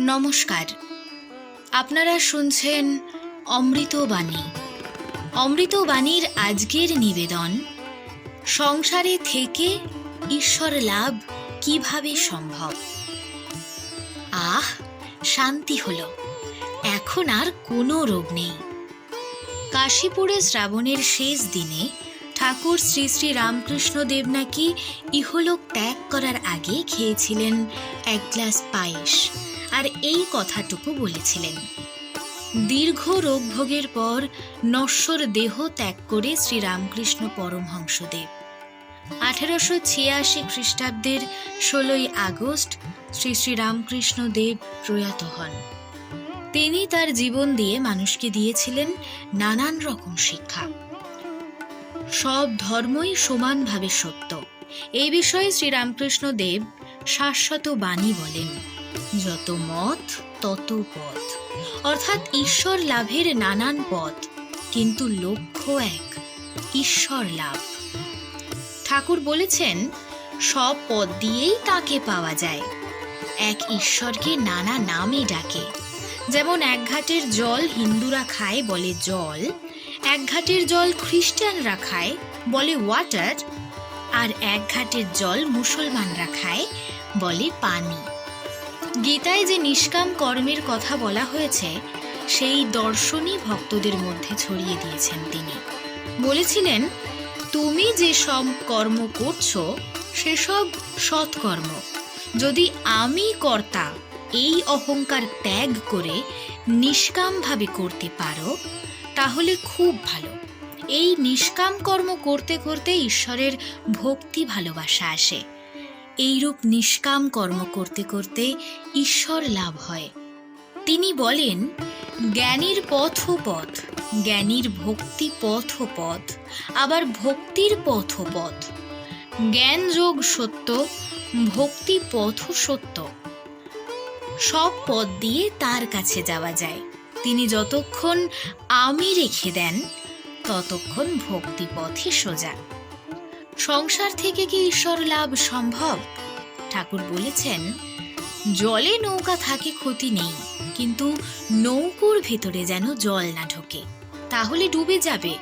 নমস্কার। আপনারা শুনছেন অমৃতবাণী অমৃতবাণীর আজকের নিবেদন, সংসারে থেকে ঈশ্বর লাভ কীভাবে সম্ভব? আহ, শান্তি হলো। এখন আর কোনো রোগ নেই। কাশীপুরে শ্রাবণের শেষ দিনে ঠাকুর শ্রী শ্রী রামকৃষ্ণ দেব নাকি ইহলোক ত্যাগ করার আগে খেয়েছিলেন এক গ্লাস পায়েস। আর এই কথাটুকু বলেছিলেন। দীর্ঘ রোগভোগের পর নশ্বর দেহ ত্যাগ করে শ্রীরামকৃষ্ণ পরমহংসদেব। আঠেরোশো ছিয়াশি খ্রিস্টাব্দের ষোলোই আগস্ট শ্রী শ্রী রামকৃষ্ণ দেব প্রয়াত হন। তিনি তার জীবন দিয়ে মানুষকে দিয়েছিলেন নানান রকম শিক্ষা। সব ধর্মই সমানভাবে সত্য। এই বিষয়ে শ্রীরামকৃষ্ণ দেব শাশ্বত বাণী বলেন, যত মত, তত পথ। অর্থাৎ ঈশ্বর লাভের নানান পথ, কিন্তু লক্ষ্য এক, ঈশ্বর লাভ। ঠাকুর বলেছেন, সব পথ দিয়েই তাকে পাওয়া যায়। এক ঈশ্বরকে নানা নামে ডাকে। যেমন এক ঘাটের জল হিন্দুরা খায় বলে জল, এক ঘাটের জল খ্রিস্টানরা খায় বলে ওয়াটার আর এক ঘাটের জল মুসলমানরা খায়, বলে পানি। গীতায় যে নিষ্কাম কর্মের কথা বলা হয়েছে, সেই দর্শনই ভক্তদের মধ্যে ছড়িয়ে দিয়েছেন তিনি। বলেছিলেন, তুমি যে সব কর্ম করছ সেসব সৎকর্ম। যদি আমি কর্তা এই অহংকার ত্যাগ করে নিষ্কামভাবে করতে পারো, তাহলে খুব ভালো। এই নিষ্কাম কর্ম করতে করতে ঈশ্বরের ভক্তি ভালোবাসা আসে। এইরূপ নিষ্কাম কর্ম করতে করতে ঈশ্বর লাভ হয়। তিনি বলেন, জ্ঞানীর পথ পথ, জ্ঞানীর ভক্তি পথ পথ, আবার ভক্তির পথ পথ। জ্ঞান যোগ সত্য, ভক্তি পথ সত্য। সব পথ দিয়ে তার কাছে যাওয়া যায়। তিনি যতক্ষণ আমি রেখে দেন ততক্ষণ ভক্তি পথে সোজা? সংসার থেকে কি ঈশ্বর লাভ সম্ভব? ঠাকুর বলেছেন, জলে নৌকা থাকে ক্ষতি নেই, কিন্তু নৌকুর ভেতরে যেন জল না ঢোকে, তাহলে ডুবে যাবে।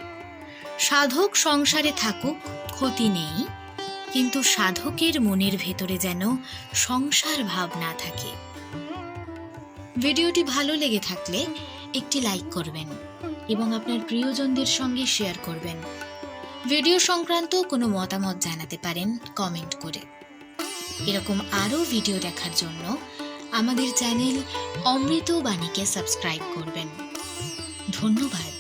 সাধক সংসারে থাকুক, ক্ষতি নেই, কিন্তু সাধকের মনের ভেতরে যেন সংসার ভাব না থাকে। ভিডিওটি ভালো লেগে থাকলে একটি লাইক করবেন। এবং আপনার প্রিয়জনদের সঙ্গে শেয়ার করবেন। ভিডিও সংক্রান্ত কোনো মতামত জানাতে পারেন কমেন্ট করে। এরকম আরও ভিডিও দেখার জন্য আমাদের চ্যানেল অমৃত বাণীকে সাবস্ক্রাইব করবেন। ধন্যবাদ।